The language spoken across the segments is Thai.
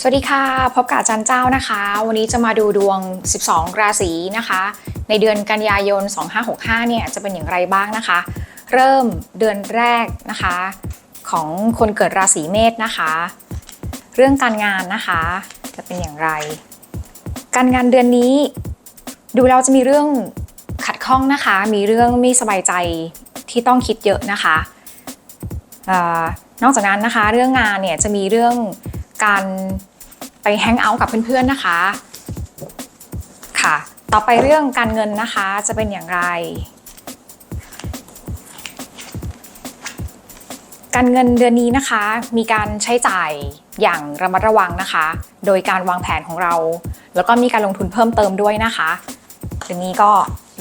สวัสดีค่ะ พบกับอาจารย์เจ้านะคะ วันนี้จะมาดูดวง 12 ราศีนะคะ ในเดือนกันยายน 2565 เนี่ยจะเป็นอย่างไรบ้างนะคะ เริ่มเดือนแรกนะคะ ของคนเกิดราศีเมษนะคะ เรื่องการงานนะคะ จะเป็นอย่างไร การงานเดือนนี้ ดูแล้วจะมีเรื่องขัดข้องนะคะ มีเรื่องไม่สบายใจที่ต้องคิดเยอะนะคะออนอกจากนั้นนะคะ เรื่องงานเนี่ยจะมีเรื่อง การไปแฮงเอาท์กับเพื่อนๆนะคะ ค่ะ ต่อไปเรื่องการเงินนะคะจะเป็นอย่างไร การเงินเดือนนี้นะคะ มีการใช้จ่ายอย่างระมัดระวังนะคะ โดยการวางแผนของเรา แล้วก็มีการลงทุนเพิ่มเติมด้วยนะคะเดือนนี้ก็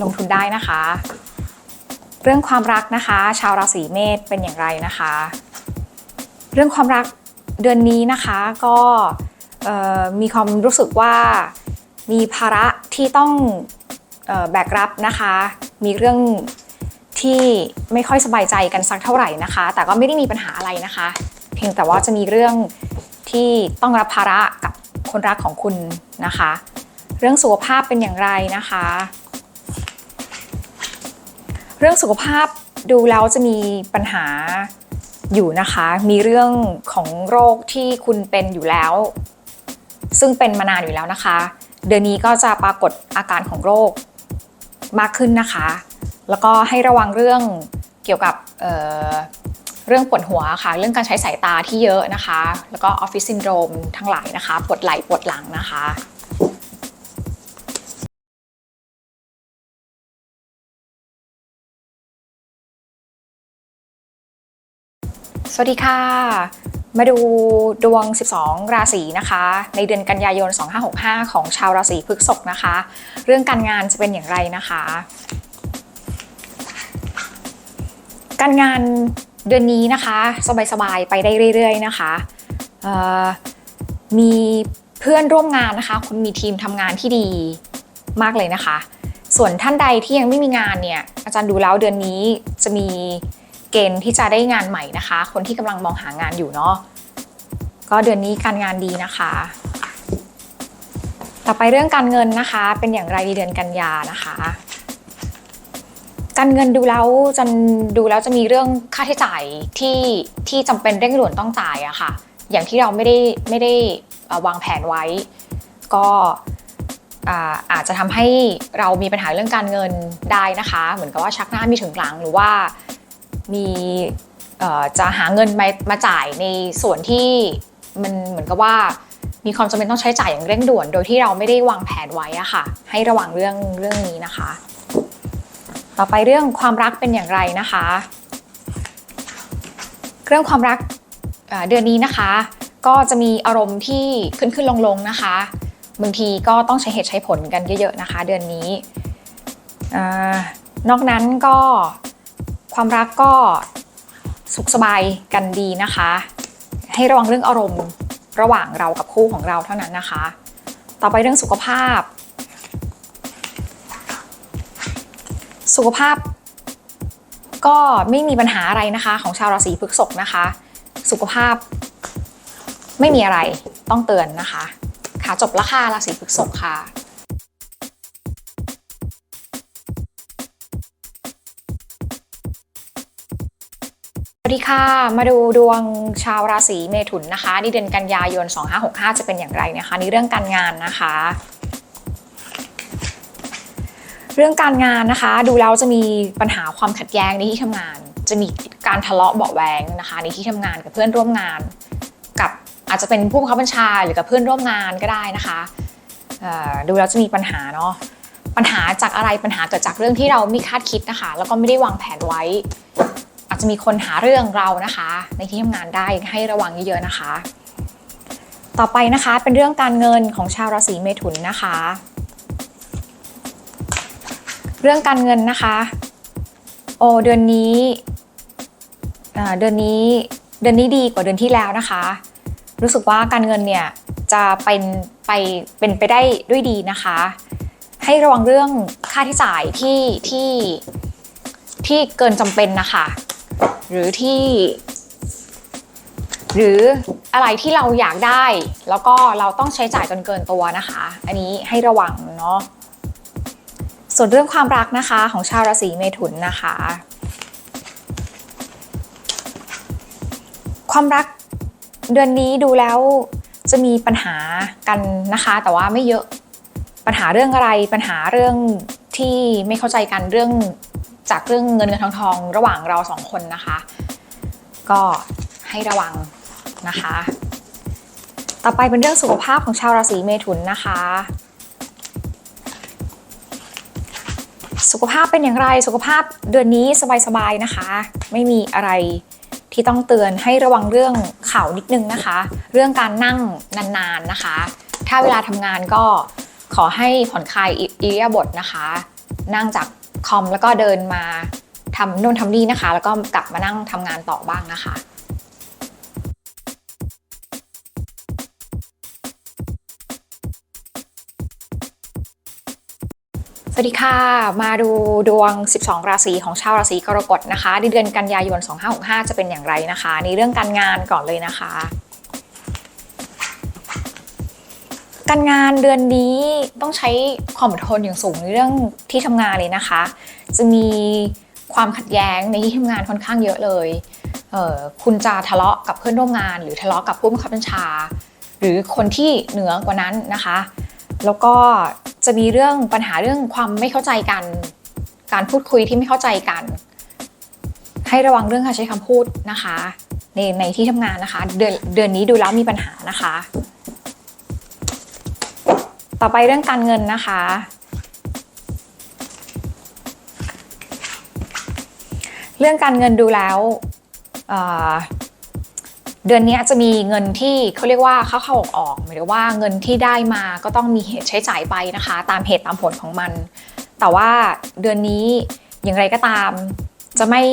ลงทุนได้นะคะ เรื่องความรักนะคะ ชาวราศีเมษเป็นอย่างไรนะคะ เรื่องความรัก เดือนนี้นะคะก็มีความรู้สึกว่ามีภาระที่ต้องออแบกรับนะคะ มีเรื่องที่ไม่ค่อยสบายใจกันสักเท่าไหร่นะคะ แต่ก็ไม่ได้มีปัญหาอะไรนะคะ เพียงแต่ว่าจะมีเรื่องที่ต้องรับภาระกับคนรักของคุณนะคะ เรื่องสุขภาพเป็นอย่างไรนะคะ เรื่องสุขภาพดูแล้วจะมีปัญหา อยู่นะคะ มีเรื่องของโรคที่คุณเป็นอยู่แล้ว ซึ่งเป็นมานานอยู่แล้วนะคะ เดือนนี้ก็จะปรากฏอาการของโรคมากขึ้นนะคะ แล้วก็ให้ระวังเรื่องเกี่ยวกับเเรื่องปวดหัวค่ะ เรื่องการใช้สายตาที่เยอะนะคะ แล้วก็ออฟฟิศซินโดรมทั้งหลายนะคะ ปวดไหล่ปวดหลังนะคะ สวัสดีค่ะ มาดูดวง 12 ราศีนะคะ ในเดือนกันยายน 2565 ของชาวราศีพฤษภนะคะ เรื่องการงานจะเป็นอย่างไรนะคะ การงานเดือนนี้นะคะ สบายๆ ไปได้เรื่อยๆนะคะมีเพื่อนร่วมงานนะคะ คุณมีทีมทำงานที่ดีมากเลยนะคะ ส่วนท่านใดที่ยังไม่มีงานเนี่ย อาจารย์ดูแล้วเดือนนี้จะมี เกณฑ์ที่จะได้งานใหม่นะคะ คนที่กำลังมองหางานอยู่เนาะก็เดือนนี้การงานดีนะคะ ต่อไปเรื่องการเงินนะคะ เป็นอย่างไรในเดือนกันยานะคะ การเงินดูแล้วจะดูแล้วจะมีเรื่องค่าใช้จ่ายที่ที่จำเป็นเร่งด่วนต้องจ่ายอะค่ะ อย่างที่เราไม่ได้ไม่ได้วางแผนไว้ ก็อาจจะทำให้เรามีปัญหาเรื่องการเงินได้นะคะ เหมือนกับว่าชักหน้ามีถึงหลังหรือว่า มีจะหาเงินมามาจ่ายในส่วนที่มันเหมือนกับว่ามีความจำเป็นต้องใช้จ่ายอย่างเร่งด่วน โดยที่เราไม่ได้วางแผนไว้อะค่ะ ให้ระวังเรื่องเรื่องนี้นะคะ ต่อไปเรื่องความรักเป็นอย่างไรนะคะ เรื่องความรักเดือนนี้นะคะ ก็จะมีอารมณ์ที่ขึ้นขึ้นลงลงนะคะบางทีก็ต้องใช้เหตุใช้ผลกันเยอะๆนะคะ เดือนนี้เออนอกนั้นก็ ความรักก็สุขสบายกันดีนะคะ ให้ระวังเรื่องอารมณ์ระหว่างเรากับคู่ของเราเท่านั้นนะคะ ต่อไปเรื่องสุขภาพ สุขภาพ ก็ไม่มีปัญหาอะไรนะคะ ของชาวราศีพฤษภนะคะ สุขภาพไม่มีอะไรต้องเตือนนะคะค่ะจบละค่ะราศีพฤษภค่ะ ดีค่ะ มาดูดวงชาวราศีเมถุนนะคะในเดือนกันยายน 2565 จะเป็นอย่างไรนะคะในเรื่องการงานนะคะ เรื่องการงานนะคะ ดูแล้วจะมีปัญหาความขัดแย้งในที่ทำงาน จะมีการทะเลาะเบาแวงนะคะ ในที่ทำงานกับเพื่อนร่วมงาน กับอาจจะเป็นผู้บังคับบัญชาหรือกับเพื่อนร่วมงานก็ได้นะคะดูแล้วจะมีปัญหาเนาะปัญหาจากอะไรปัญหาเกิดจากเรื่องที่เราไม่คาดคิดนะคะ แล้วก็ไม่ได้วางแผนไว้ อาจจะมีคนหาเรื่องเรานะคะ ในที่ทำงานได้ให้ระวังเยอะๆนะคะ ต่อไปนะคะเป็นเรื่องการเงินของชาวราศีเมถุนนะคะ เรื่องการเงินนะคะ โอเดือนนี้เดือนนี้เดือนนี้ดีกว่าเดือนที่แล้วนะคะ รู้สึกว่าการเงินเนี่ยจะเป็นไปเป็นไปได้ด้วยดีนะคะ ให้ระวังเรื่องค่าใช้จ่ายที่ที่ที่เกินจำเป็นนะคะ หรือที่ หรืออะไรที่เราอยากได้ แล้วก็เราต้องใช้จ่ายจนเกินตัวนะคะ อันนี้ให้ระวังเนาะส่วนเรื่องความรักนะคะของชาวราศีเมถุนนะคะ ความรักเดือนนี้ดูแล้วจะมีปัญหากันนะคะ แต่ว่าไม่เยอะปัญหาเรื่องอะไรปัญหาเรื่องที่ไม่เข้าใจกันเรื่อง จากเรื่องเงินเงินทองทองระหว่างเราสองคนนะคะ ก็ให้ระวังนะคะ ต่อไปเป็นเรื่องสุขภาพของชาวราศีเมถุนนะคะ สุขภาพเป็นอย่างไรสุขภาพเดือนนี้สบายๆนะคะ ไม่มีอะไรที่ต้องเตือนให้ระวังเรื่องเข่านิดนึงนะคะ เรื่องการนั่งนานๆนะคะ ถ้าเวลาทำงานก็ขอให้ผ่อนคลายอิริยาบถนะคะ นั่งจาก คอมแล้วก็เดินมาทำโน่นทำนี่นะคะ แล้วก็กลับมานั่งทำงานต่อบ้างนะคะสวัสดีค่ะ มาดูดวง 12 ราศีของชาวราศีกรกฎนะคะในเดือนกันยายน 2565 จะเป็นอย่างไรนะคะ ในเรื่องการงานก่อนเลยนะคะ การงานเดือนนี้ต้องใช้ความอดทนอย่างสูงในเรื่องที่ทำงานเลยนะคะ จะมีความขัดแย้งในที่ทำงานค่อนข้างเยอะเลยเออคุณจะทะเลาะกับเพื่อนร่วมงาน หรือทะเลาะกับผู้บังคับบัญชา หรือคนที่เหนือกว่านั้นนะคะ แล้วก็จะมีเรื่องปัญหาเรื่องความไม่เข้าใจกัน การพูดคุยที่ไม่เข้าใจกัน ให้ระวังเรื่องการใช้คำพูดนะคะ ในในที่ทำงานนะคะ เดือนเดือนนี้ดูแล้วมีปัญหานะคะ ต่อไปเรื่องการเงินนะคะ เรื่องการเงินดูแล้วเเดือนนี้จะมีเงินที่เขาเรียกว่าเข้าเข้าออกออกหมายถึงว่าเงินที่ได้มาก็ต้องมีเหตุใช้จ่ายไปนะคะ ตามเหตุตามผลของมัน แต่ว่าเดือนนี้อย่างไรก็ตามจะไม่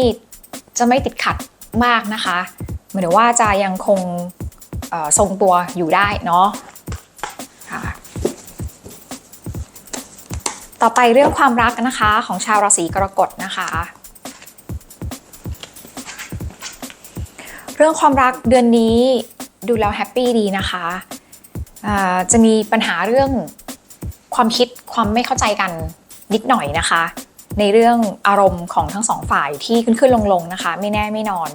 จะไม่ติดขัดมากนะคะหมายถึงว่าจะยังคงทรงตัวอยู่ได้เนาะ ต่อไปเรื่องความรักนะคะของชาวราศีกรกฎนะคะ เรื่องความรักเดือนนี้ดูแล้วแฮปปี้ดีนะคะจะมีปัญหาเรื่องความคิดความไม่เข้าใจกันนิดหน่อยนะคะ ในเรื่องอารมณ์ของทั้งสองฝ่ายที่ขึ้นขึ้นลงลงๆนะคะ ไม่แน่ไม่นอน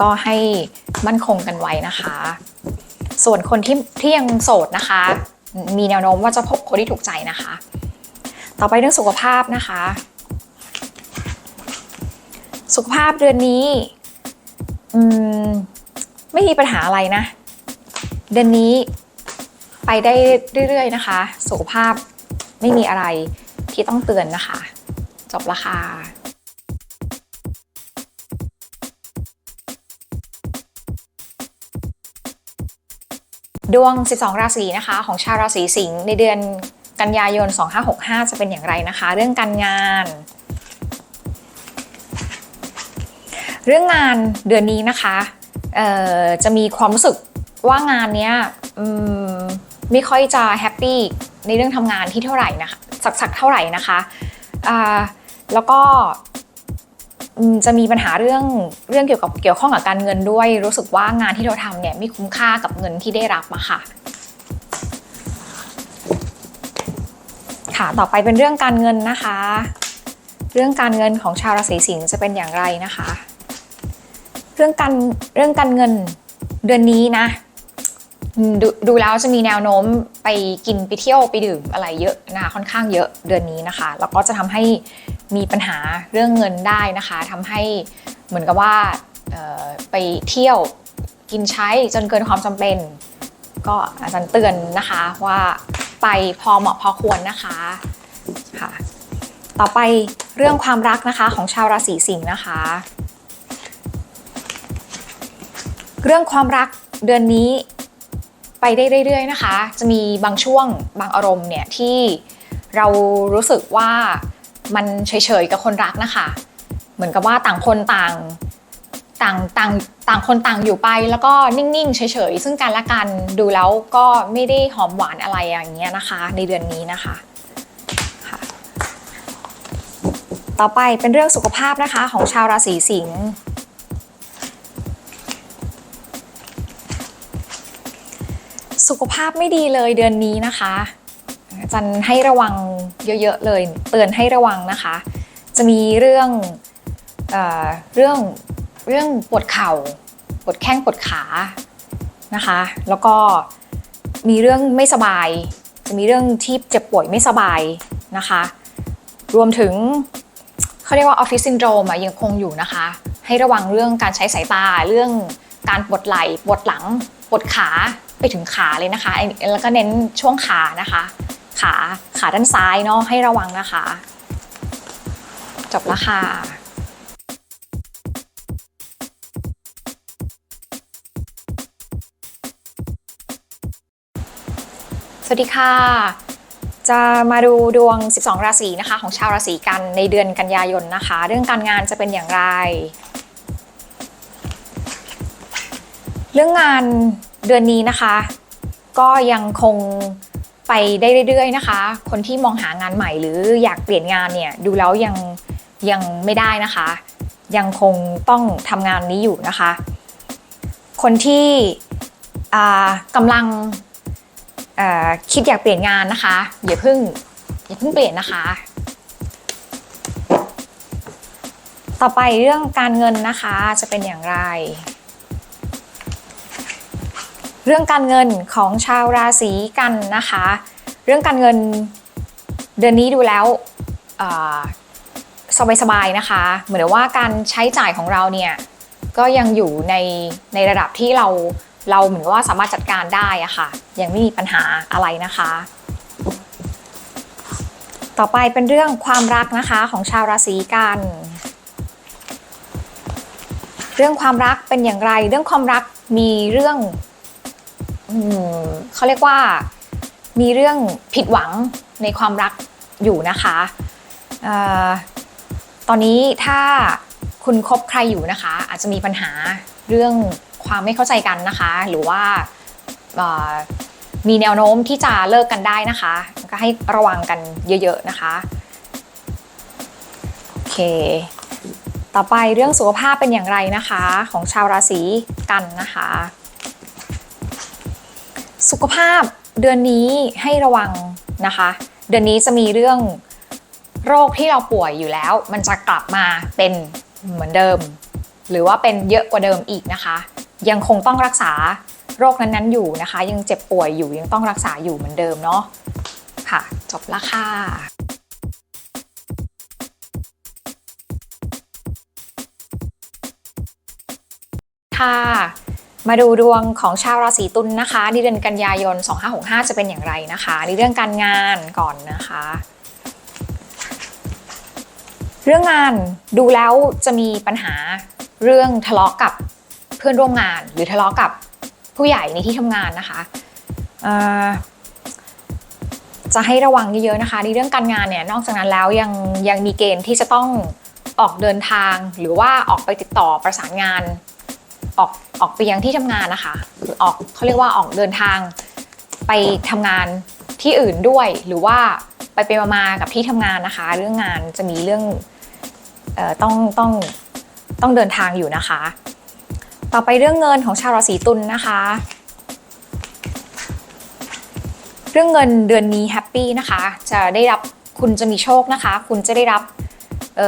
ก็ให้มั่นคงกันไว้นะคะ ส่วนคนที่ที่ยังโสดนะคะ มีแนวโน้มว่าจะพบคนที่ถูกใจนะคะ ต่อไปเรื่องสุขภาพนะคะ สุขภาพเดือนนี้อืมไม่มีปัญหาอะไรนะ เดือนนี้ไปได้เรื่อยๆนะคะ สุขภาพไม่มีอะไรที่ต้องเตือนนะคะ จบละค่ะดวง 12 ราศีนะคะ ของชาวราศีสิงห์ในเดือน กันยายน 2565 จะเป็นอย่างไรนะคะ เรื่องการงาน เรื่องงานเดือนนี้นะคะเอ่อจะมีความรู้สึกว่างานเนี้ยไม่ค่อยจะแฮปปี้ในเรื่องทำงานที่เท่าไหร่นะคะสักสักเท่าไหร่นะคะอ่าแล้วก็จะมีปัญหาเรื่องเรื่องเกี่ยวกับเกี่ยวข้องกับการเงินด้วย รู้สึกว่างานที่เราทำเนี่ยไม่คุ้มค่ากับเงินที่ได้รับอะค่ะ ค่ะต่อไปเป็นเรื่องการเงินนะคะ เรื่องการเงินของชาวราศีสิงห์จะเป็นอย่างไรนะคะ เรื่องการเรื่องการเงินเดือนนี้นะดูดูแล้วจะมีแนวโน้มไปกินไปเที่ยวไปดื่มอะไรเยอะนะคะค่อนข้างเยอะเดือนนี้นะคะแล้วก็จะทำให้มีปัญหาเรื่องเงินได้นะคะทำให้เหมือนกับว่าไปเที่ยวกินใช้จนเกินความจำเป็น ก็อาจารย์เตือนนะคะว่า ไปพอเหมาะพอควรนะคะค่ะ ต่อไปเรื่องความรักนะคะของชาวราศีสิงห์นะคะ เรื่องความรักเดือนนี้ไปได้เรื่อยๆนะคะ จะมีบางช่วงบางอารมณ์เนี่ยที่เรารู้สึกว่ามันเฉยๆกับคนรักนะคะ เหมือนกับว่าต่างคนต่าง ต่างต่างต่างคนต่างอยู่ไปแล้วก็นิ่งๆเฉยๆซึ่งกันและกันดูแล้วก็ไม่ได้หอมหวานอะไรอย่างเงี้ยนะคะ ในเดือนนี้นะคะค่ะต่อไปเป็นเรื่องสุขภาพนะคะของชาวราศีสิงห์สุขภาพไม่ดีเลยเดือนนี้นะคะจันให้ระวังเยอะๆเลย เตือนให้ระวังนะคะ จะมีเรื่องเอเรื่อง เรื่องปวดเข่าปวดแข้งปวดขานะคะ แล้วก็มีเรื่องไม่สบาย จะมีเรื่องที่เจ็บป่วยไม่สบายนะคะ รวมถึงเขาเรียกว่าออฟฟิศซินโดรมยังคงอยู่นะคะ ให้ระวังเรื่องการใช้สายตาเรื่องการปวดไหล่ปวดหลังปวดขาไปถึงขาเลยนะคะ แล้วก็เน้นช่วงขานะคะ ขาขาด้านซ้ายเนาะให้ระวังนะคะ จบล้วค่ะ สวัสดีค่ะ จะมาดูดวง 12 ราศีนะคะ ของชาวราศีกันในเดือนกันยายนนะคะ เรื่องการงานจะเป็นอย่างไร เรื่องงานเดือนนี้นะคะ ก็ยังคงไปได้เรื่อยๆนะคะ คนที่มองหางานใหม่หรืออยากเปลี่ยนงานเนี่ยดูแล้วยังยังไม่ได้นะคะ ยังคงต้องทำงานนี้อยู่นะคะ คนที่อ่ากำลัง คิดอยากเปลี่ยนงานนะคะอย่าเพิ่งอย่าเพิ่งเปลี่ยนนะคะ ต่อไปเรื่องการเงินนะคะจะเป็นอย่างไร เรื่องการเงินของชาวราศีกันนะคะ เรื่องการเงินเดือนนี้ดูแล้วสบายๆนะคะ เหมือนว่าการใช้จ่ายของเราเนี่ยก็ยังอยู่ในในระดับที่เรา เราเหมือนว่าสามารถจัดการได้อะค่ะ ยังไม่มีปัญหาอะไรนะคะ ต่อไปเป็นเรื่องความรักนะคะของชาวราศีกัน เรื่องความรักเป็นอย่างไร เรื่องความรักมีเรื่องเขาเรียกว่ามีเรื่องผิดหวังในความรักอยู่นะคะอตอนนี้ถ้าคุณคบใครอยู่นะคะ อาจจะมีปัญหาเรื่อง ความไม่เข้าใจกันนะคะ หรือว่ามีแนวโน้มที่จะเลิกกันได้นะคะ ก็ให้ระวังกันเยอะๆนะคะโอเค ต่อไปเรื่องสุขภาพเป็นอย่างไรนะคะ ของชาวราศีกันนะคะ สุขภาพเดือนนี้ให้ระวังนะคะ เดือนนี้จะมีเรื่องโรคที่เราป่วยอยู่แล้ว มันจะกลับมาเป็นเหมือนเดิม หรือว่าเป็นเยอะกว่าเดิมอีกนะคะ ยังคงต้องรักษาโรคนั้นๆอยู่นะคะ ยังเจ็บป่วยอยู่ยังต้องรักษาอยู่เหมือนเดิมเนาะค่ะ จบละค่ะค่ะมาดูดวงของชาวราศีตุลนนะคะในเดือนกันยายน 2565 จะเป็นอย่างไรนะคะ ในเรื่องการงานก่อนนะคะ เรื่องงานดูแล้วจะมีปัญหาเรื่องทะเลาะกับ เพื่อนร่วมงาน หรือทะเลาะกับผู้ใหญ่ในที่ทำงานนะคะจะให้ระวังเยอะๆนะคะ ในเรื่องการงานเนี่ยนอกจากนั้นแล้วยังยังมีเกณฑ์ที่จะต้องออกเดินทาง หรือว่าออกไปติดต่อประสานงาน ออกออกไปยังที่ทำงานนะคะหรือออกเขาเรียกว่าออกเดินทาง ไปทำงานที่อื่นด้วย หรือว่าไปไปมากับที่ทำงานนะคะ เรื่องงานจะมีเรื่องต้องต้องต้องเดินทางอยู่นะคะ ต่อไปเรื่องเงินของชาวราศีตุลนนะคะ เรื่องเงินเดือนนี้แฮปปี้นะคะ จะได้รับคุณจะมีโชคนะคะ คุณจะได้รับเ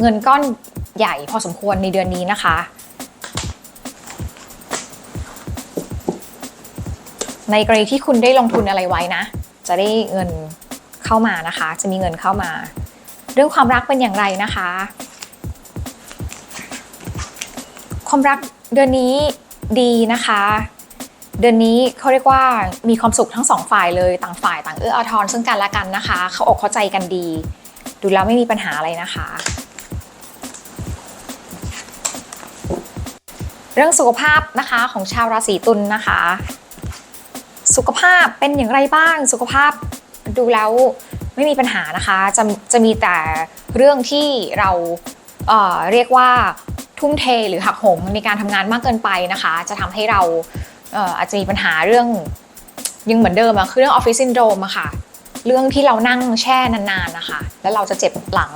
เงินก้อนใหญ่พอสมควรในเดือนนี้นะคะ ในกรณีที่คุณได้ลงทุนอะไรไว้นะ จะได้เงินเข้ามานะคะ จะมีเงินเข้ามา เรื่องความรักเป็นอย่างไรนะคะ ความรักเดือนนี้ดีนะคะ เดือนนี้เขาเรียกว่ามีความสุขทั้งสองฝ่ายเลยต่างฝ่ายต่างเอื้ออาทรซึ่งกันและกันนะคะ เขาอกเข้าใจกันดี ดูแล้วไม่มีปัญหาอะไรนะคะ เรื่องสุขภาพนะคะของชาวราศีตุลนนะคะ สุขภาพเป็นอย่างไรบ้างสุขภาพดูแล้วไม่มีปัญหานะคะจะจะมีแต่เรื่องที่เราเเรียกว่า ทุ่มเทหรือหักโหมในการทำงานมากเกินไปนะคะ จะทำให้เราอาจจะมีปัญหาเรื่องยังเหมือนเดิมอะคือเรื่องออฟฟิศซินโดรมอะค่ะ เรื่องที่เรานั่งแช่นานๆนะคะ แล้วเราจะเจ็บหลัง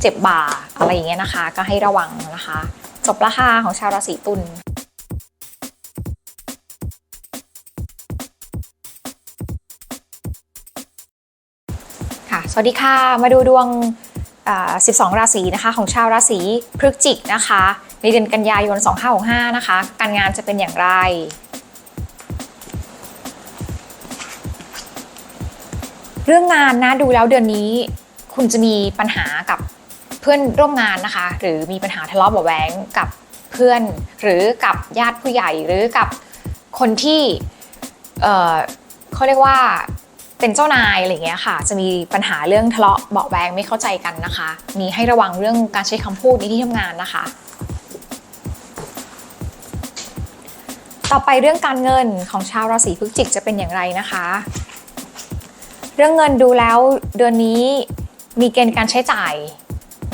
เจ็บบ่าอะไรอย่างเงี้ยนะคะ ก็ให้ระวังนะคะ จบราคาของชาวราศีตุลค่ะ สวัสดีค่ะ มาดูดวง 12 ราศีนะคะของชาวราศีพฤศจิกนะคะ ในเดือนกันยายน 2565 นะคะ การงานจะเป็นอย่างไร เรื่องงานนะดูแล้วเดือนนี้ คุณจะมีปัญหากับเพื่อนร่วมงานนะคะ หรือมีปัญหาทะเลาะเบาะแว้งกับเพื่อน หรือกับญาติผู้ใหญ่หรือกับคนที่เเขาเรียกว่า เป็นเจ้านายอะไรอย่างเงี้ยค่ะ จะมีปัญหาเรื่องทะเลาะเบาะแว้งไม่เข้าใจกันนะคะ มีให้ระวังเรื่องการใช้คำพูดในที่ทำงานนะคะ ต่อไปเรื่องการเงินของชาวราศีพฤศจิกจะเป็นอย่างไรนะคะ เรื่องเงินดูแล้วเดือนนี้มีเกณฑ์การใช้จ่าย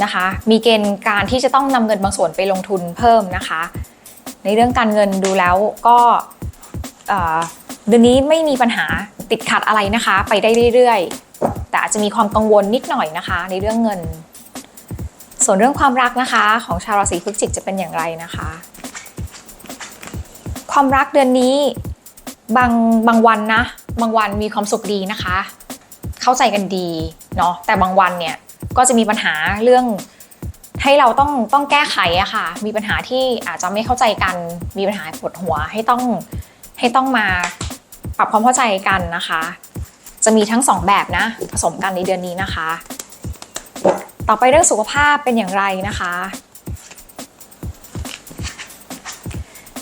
นะคะ มีเกณฑ์การที่จะต้องนำเงินบางส่วนไปลงทุนเพิ่มนะคะ ในเรื่องการเงินดูแล้วก็ เดือนนี้ไม่มีปัญหาติดขัดอะไรนะคะ ไปได้เรื่อยๆ แต่อาจจะมีความกังวลนิดหน่อยนะคะ ในเรื่องเงิน ส่วนเรื่องความรักนะคะ ของชาวราศีพฤศจิกจะเป็นอย่างไรนะคะ ความรักเดือนนี้บางบางวันนะบางวันมีความสุขดีนะคะ เข้าใจกันดีเนาะแต่บางวันเนี่ยก็จะมีปัญหาเรื่องให้เราต้องต้องแก้ไขอะค่ะ มีปัญหาที่อาจจะไม่เข้าใจกัน มีปัญหาปวดหัวให้ต้องให้ต้องมา ปรับความเข้าใจกันนะคะ จะมีทั้งสองแบบนะ ผสมกันในเดือนนี้นะคะ ต่อไปเรื่องสุขภาพเป็นอย่างไรนะคะ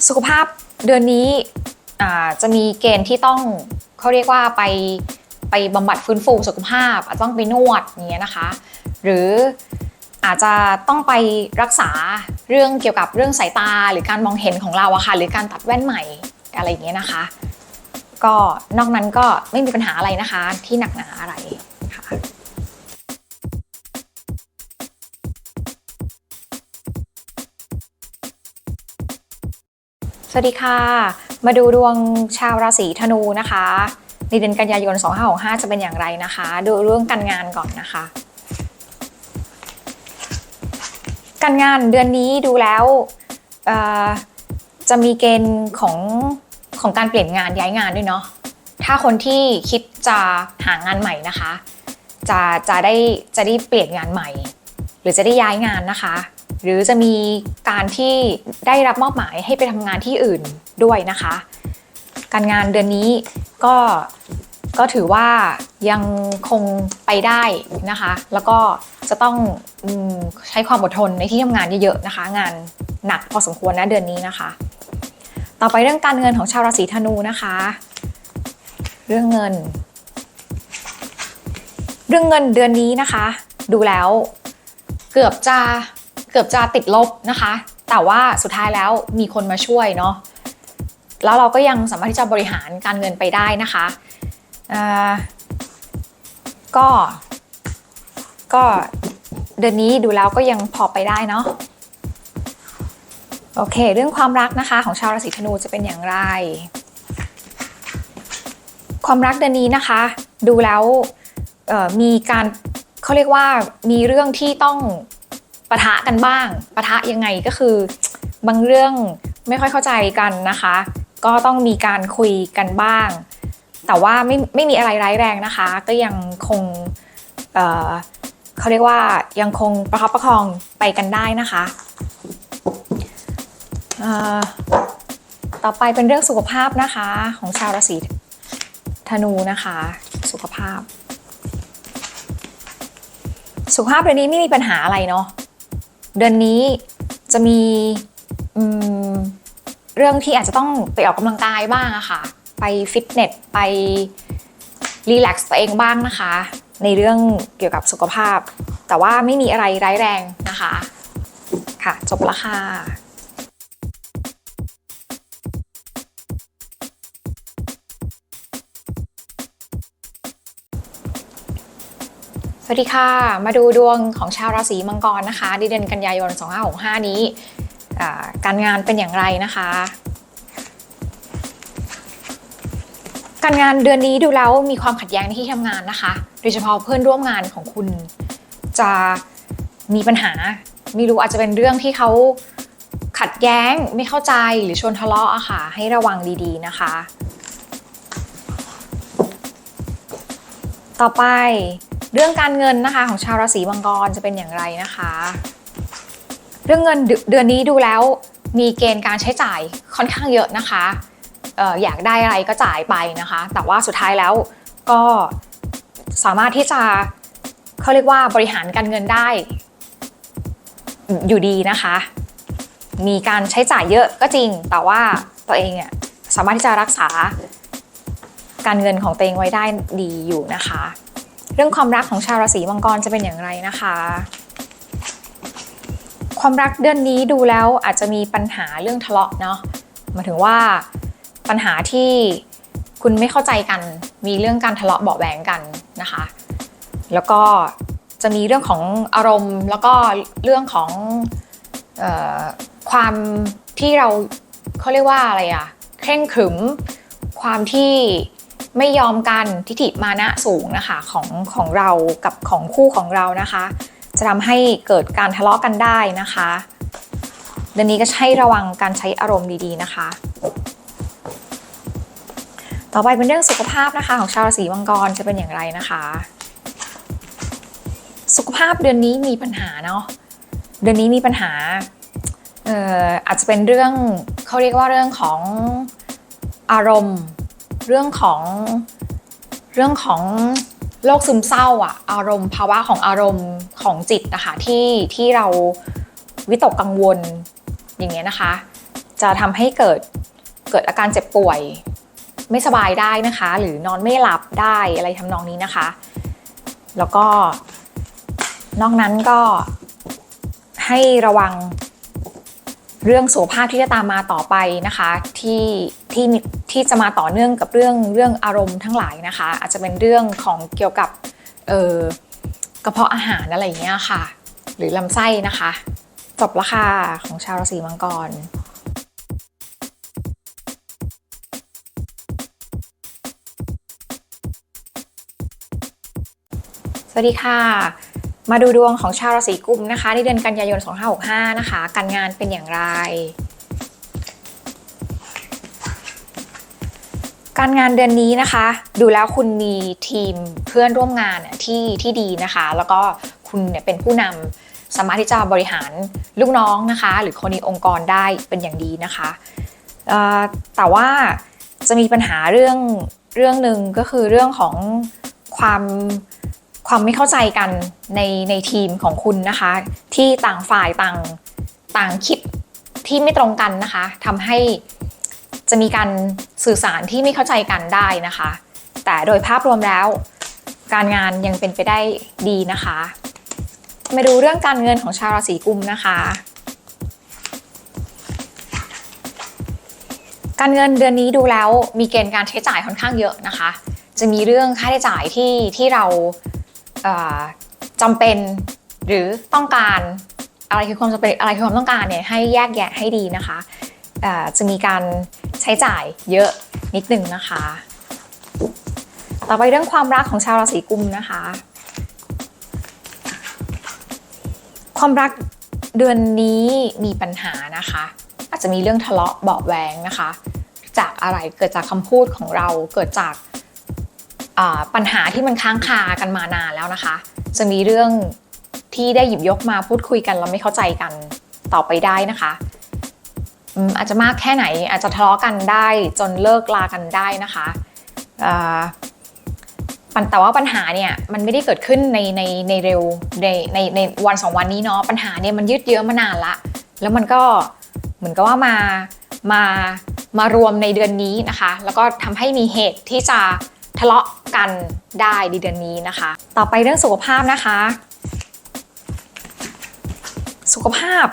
สุขภาพเดือนนี้จะมีเกณฑ์ที่ต้องเขาเรียกว่าไปไปบำบัดฟื้นฟูสุขภาพ อาจจะต้องไปนวดอย่างเงี้ยนะคะ หรืออาจจะต้องไปรักษาเรื่องเกี่ยวกับเรื่องสายตาหรือการมองเห็นของเราอะค่ะหรือการตัดแว่นใหม่อะไรอย่างเงี้ยนะคะ ก็นอกนั้นก็ไม่มีปัญหาอะไรนะคะ ที่หนักหนาอะไรค่ะสวัสดีค่ะ มาดูดวงชาวราศีธนูนะคะในเดือนกันยายน 2565 จะเป็นอย่างไรนะคะ ดูเรื่องการงานก่อนนะคะ การงานเดือนนี้ดูแล้วจะมีเกณฑ์ของ ของการเปลี่ยนงานย้ายงานด้วยเนาะถ้าคนที่คิดจะหางานใหม่นะคะ จะจะได้จะได้เปลี่ยนงานใหม่ หรือจะได้ย้ายงานนะคะ หรือจะมีการที่ได้รับมอบหมายให้ไปทำงานที่อื่นด้วยนะคะ การงานเดือนนี้ก็ก็ถือว่ายังคงไปได้นะคะ แล้วก็จะต้องอใช้ความอดทนในที่ทำงานเยอะๆนะคะ งานหนักพอสมควรนะเดือนนี้นะคะ ต่อไปเรื่องการเงินของชาวราศีธนูนะคะ เรื่องเงิน เรื่องเงินเดือนนี้นะคะ ดูแล้วเกือบจะเกือบจะติดลบนะคะ แต่ว่าสุดท้ายแล้วมีคนมาช่วยเนาะแล้วเราก็ยังสามารถที่จะบริหารการเงินไปได้นะคะก็ ก็เดือนนี้ดูแล้วก็ยังพอไปได้เนาะ โอเค เรื่องความรักนะคะ ของชาวราศีธนูจะเป็นอย่างไร ความรักเดือนนี้นะคะ ดูแล้วมีการเขาเรียกว่ามีเรื่องที่ต้องปะทะกันบ้างปะทะยังไงก็คือบางเรื่องไม่ค่อยเข้าใจกันนะคะ ก็ต้องมีการคุยกันบ้าง แต่ว่าไม่ไม่มีอะไรร้ายแรงนะคะ ก็ยังคงเเขาเรียกว่ายังคงประคับประคองไปกันได้นะคะ ต่อไปเป็นเรื่องสุขภาพนะคะ ของชาวราศีธนูนะคะ สุขภาพ สุขภาพเดือนนี้ไม่มีปัญหาอะไรเนาะเดือนนี้จะมีเรื่องที่อาจจะต้องไปออกกำลังกายบ้างอะค่ะ ไปฟิตเนสไปรีแลกซ์ตัวเองบ้างนะคะ ในเรื่องเกี่ยวกับสุขภาพ แต่ว่าไม่มีอะไรร้ายแรงนะคะ ค่ะ จบละค่ะ สวัสดีค่ะ มาดูดวงของชาวราศีมังกรนะคะในเดือนกันยายน 2565 นี้อ่าการงานเป็นอย่างไรนะคะ การงานเดือนนี้ดูแล้วมีความขัดแย้งในที่ทำงานนะคะ โดยเฉพาะเพื่อนร่วมงานของคุณจะมีปัญหาไม่รู้อาจจะเป็นเรื่องที่เขาขัดแย้งไม่เข้าใจหรือชวนทะเลาะอะค่ะ ให้ระวังดีๆนะคะ ต่อไป เรื่องการเงินนะคะของชาวราศีมังกรจะเป็นอย่างไรนะคะ เรื่องเงินเดือนนี้ดูแล้วมีเกณฑ์การใช้จ่ายค่อนข้างเยอะนะคะอออยากได้อะไรก็จ่ายไปนะคะ แต่ว่าสุดท้ายแล้วก็สามารถที่จะเขาเรียกว่าบริหารการเงินได้ อยู่ดีนะคะ มีการใช้จ่ายเยอะก็จริง แต่ว่าตัวเองเนี่ยสามารถที่จะรักษาการเงินของตัวเองไว้ได้ดีอยู่นะคะ เรื่องความรักของชาวราศีมังกรจะเป็นอย่างไรนะคะ ความรักเดือนนี้ดูแล้วอาจจะมีปัญหาเรื่องทะเลาะเนาะหมายถึงว่าปัญหาที่คุณไม่เข้าใจกัน มีเรื่องการทะเลาะเบาแหวงกันนะคะ แล้วก็จะมีเรื่องของอารมณ์ แล้วก็เรื่องของออความที่เราเขาเรียกว่าอะไรอะเคร่งขรึม ความที่ ไม่ยอมกันทิฏฐิมานะสูงนะคะของของเรากับของคู่ของเรานะคะ จะทำให้เกิดการทะเลาะกันได้นะคะเดือนนี้ก็ให้ระวังการใช้อารมณ์ดีๆนะคะ ต่อไปเป็นเรื่องสุขภาพนะคะ ของชาวราศีมังกรจะเป็นอย่างไรนะคะ สุขภาพเดือนนี้มีปัญหาเนาะเดือนนี้มีปัญหาเอ่ออาจจะเป็นเรื่องเขาเรียกว่าเรื่องของอารมณ์ เรื่องของเรื่องของโรคซึมเศร้าอะอารมณ์ภาวะของอารมณ์ของจิตนะคะที่ที่เราวิตกกังวลอย่างเงี้ยนะคะ จะทำให้เกิดเกิดอาการเจ็บป่วย ไม่สบายได้นะคะ หรือนอนไม่หลับได้อะไรทำนองนี้นะคะ แล้วก็นอกนั้นก็ให้ระวัง เรื่องสุขภาพที่จะตามมาต่อไปนะคะที่ที่ที่จะมาต่อเนื่องกับเรื่องเรื่องอารมณ์ทั้งหลายนะคะ อาจจะเป็นเรื่องของเกี่ยวกับเออกระเพาะอาหารอะไรอย่างเงี้ยค่ะ หรือลำไส้นะคะ จบละค่ะของชาวราศีมังกรสวัสดีค่ะ มาดูดวงของชาวราศีกุมนะคะ ในเดือนกันยายน 2565 นะคะ การงานเป็นอย่างไร การงานเดือนนี้นะคะ ดูแล้วคุณมีทีมเพื่อนร่วมงานที่ที่ดีนะคะ แล้วก็คุณเนี่ยเป็นผู้นำสามารถที่จะบริหารลูกน้องนะคะ หรือคนในองค์กรได้เป็นอย่างดีนะคะแต่ว่าจะมีปัญหาเรื่องเรื่องหนึ่งก็คือเรื่องของความ ความไม่เข้าใจกันในในทีมของคุณนะคะ ที่ต่างฝ่ายต่างต่างคิดที่ไม่ตรงกันนะคะทำให้จะมีการสื่อสารที่ไม่เข้าใจกันได้นะคะ แต่โดยภาพรวมแล้ว การงานยังเป็นไปได้ดีนะคะ มาดูเรื่องการเงินของชาวราศีกุมนะคะ การเงินเดือนนี้ดูแล้วมีเกณฑ์การใช้จ่ายค่อนข้างเยอะนะคะ จะมีเรื่องค่าใช้จ่ายที่ที่เรา จำเป็นหรือต้องการอะไรคือความจำเป็นอะไรคือความต้องการเนี่ยให้แยกแยะให้ดีนะคะจะมีการใช้จ่ายเยอะนิดนึงนะคะ ต่อไปเรื่องความรักของชาวราศีกุมนะคะ ความรักเดือนนี้มีปัญหานะคะ อาจจะมีเรื่องทะเลาะเบาแวงนะคะ จากอะไรเกิดจากคำพูดของเราเกิดจาก ปัญหาที่มันค้างคากันมานานแล้วนะคะ จะมีเรื่องที่ได้หยิบยกมาพูดคุยกันแล้วไม่เข้าใจกันต่อไปได้นะคะอาจจะมากแค่ไหนอาจจะทะเลาะกันได้จนเลิกลากันได้นะคะแต่ว่าปัญหาเนี่ยมันไม่ได้เกิดขึ้นในในในเร็วในในในวันสองวันนี้เนาะปัญหาเนี่ยมันยืดเยื้อมานานละ แล้วมันก็เหมือนกับว่ามา มามารวมในเดือนนี้นะคะ แล้วก็ทำให้มีเหตุที่จะ ทะเลาะกันได้ในเดือนนี้นะคะ ต่อไปเรื่องสุขภาพนะคะ สุขภาพ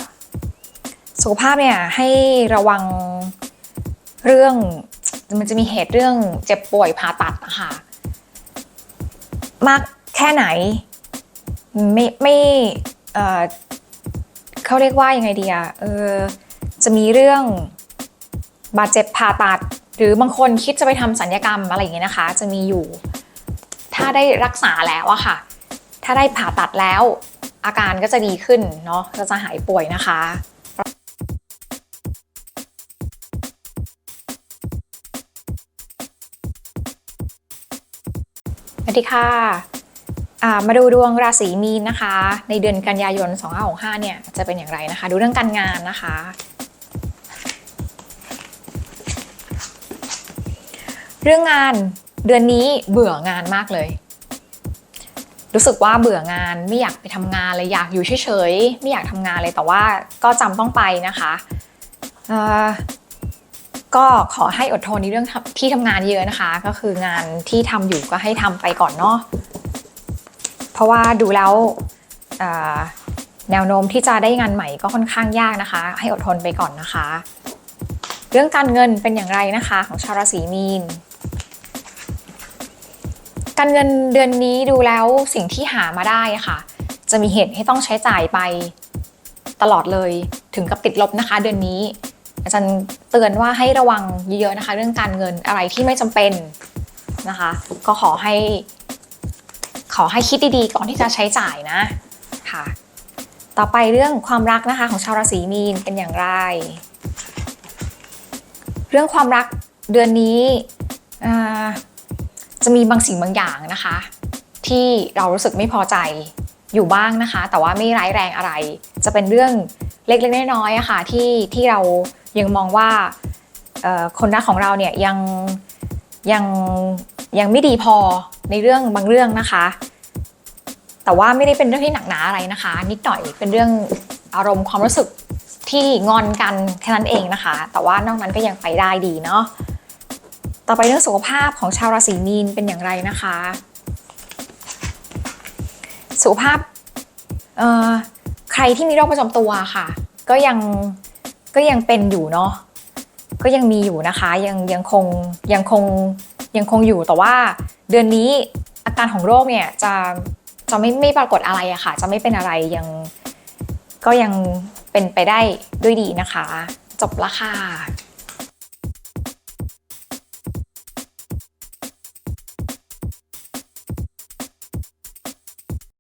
สุขภาพเนี่ยให้ระวังเรื่องมันจะมีเหตุเรื่องเจ็บป่วยผ่าตัดนะคะมากแค่ไหนไม่ไม่เอ่อเขาเรียกว่ายังไงดีอะเออจะมีเรื่องบาดเจ็บผ่าตัด หรือบางคนคิดจะไปทำสัญญกรรมอะไรอย่างเงี้ยนะคะ จะมีอยู่ ถ้าได้รักษาแล้วอะค่ะ ถ้าได้ผ่าตัดแล้ว อาการก็จะดีขึ้นเนาะก็จะหายป่วยนะคะสวัสดีค่ะมาดูดวงราศีมีนนะคะ ในเดือนกันยายน 2565เนี่ยจะเป็นอย่างไรนะคะ ดูเรื่องการงานนะคะ เรื่องงานเดือนนี้เบื่องานมากเลย รู้สึกว่าเบื่องานไม่อยากไปทำงานเลยอยากอยู่เฉยๆไม่อยากทำงานเลยแต่ว่าก็จำต้องไปนะคะก็ขอให้อดทนในเรื่องที่ทำงานเยอะนะคะ ก็คืองานที่ทำอยู่ก็ให้ทำไปก่อนเนาะเพราะว่าดูแล้วแนวโน้มที่จะได้งานใหม่ก็ค่อนข้างยากนะคะ ให้อดทนไปก่อนนะคะ เรื่องการเงินเป็นอย่างไรนะคะ ของชาวราศีมีน การเงินเดือนนี้ดูแล้วสิ่งที่หามาได้ค่ะ จะมีเหตุให้ต้องใช้จ่ายไปตลอดเลยถึงกับติดลบนะคะ เดือนนี้ อาจารย์เตือนว่าให้ระวังเยอะๆนะคะ เรื่องการเงินอะไรที่ไม่จำเป็นนะคะ ก็ขอให้ ขอให้คิดดีๆก่อนที่จะใช้จ่ายนะค่ะ ต่อไปเรื่องความรักนะคะ ของชาวราศีมีนเป็นอย่างไร เรื่องความรักเดือนนี้อ่า จะมีบางสิ่งบางอย่างนะคะ ที่เรารู้สึกไม่พอใจอยู่บ้างนะคะ แต่ว่าไม่ร้ายแรงอะไร จะเป็นเรื่องเล็กๆน้อยๆอะค่ะที่ที่เรายังมองว่าคนรักของเราเนี่ยยังยังยังไม่ดีพอในเรื่องบางเรื่องนะคะ แต่ว่าไม่ได้เป็นเรื่องที่หนักหนาอะไรนะคะ นิดหน่อยเป็นเรื่องอารมณ์ความรู้สึกที่งอนกันแค่นั้นเองนะคะ แต่ว่านอกนั้นก็ยังไปได้ดีเนาะ ต่อไปเรื่องสุขภาพของชาวราศีมีนเป็นอย่างไรนะคะ สุขภาพเอ่อใครที่มีโรคประจำตัวค่ะ ก็ยังก็ยังเป็นอยู่เนาะก็ยังมีอยู่นะคะยังยังคงยังคงยังคงอยู่แต่ว่าเดือนนี้อาการของโรคเนี่ยจะจะไม่ไม่ปรากฏอะไรอะค่ะ จะไม่เป็นอะไรยังก็ยังเป็นไปได้ด้วยดีนะคะ จบละค่ะ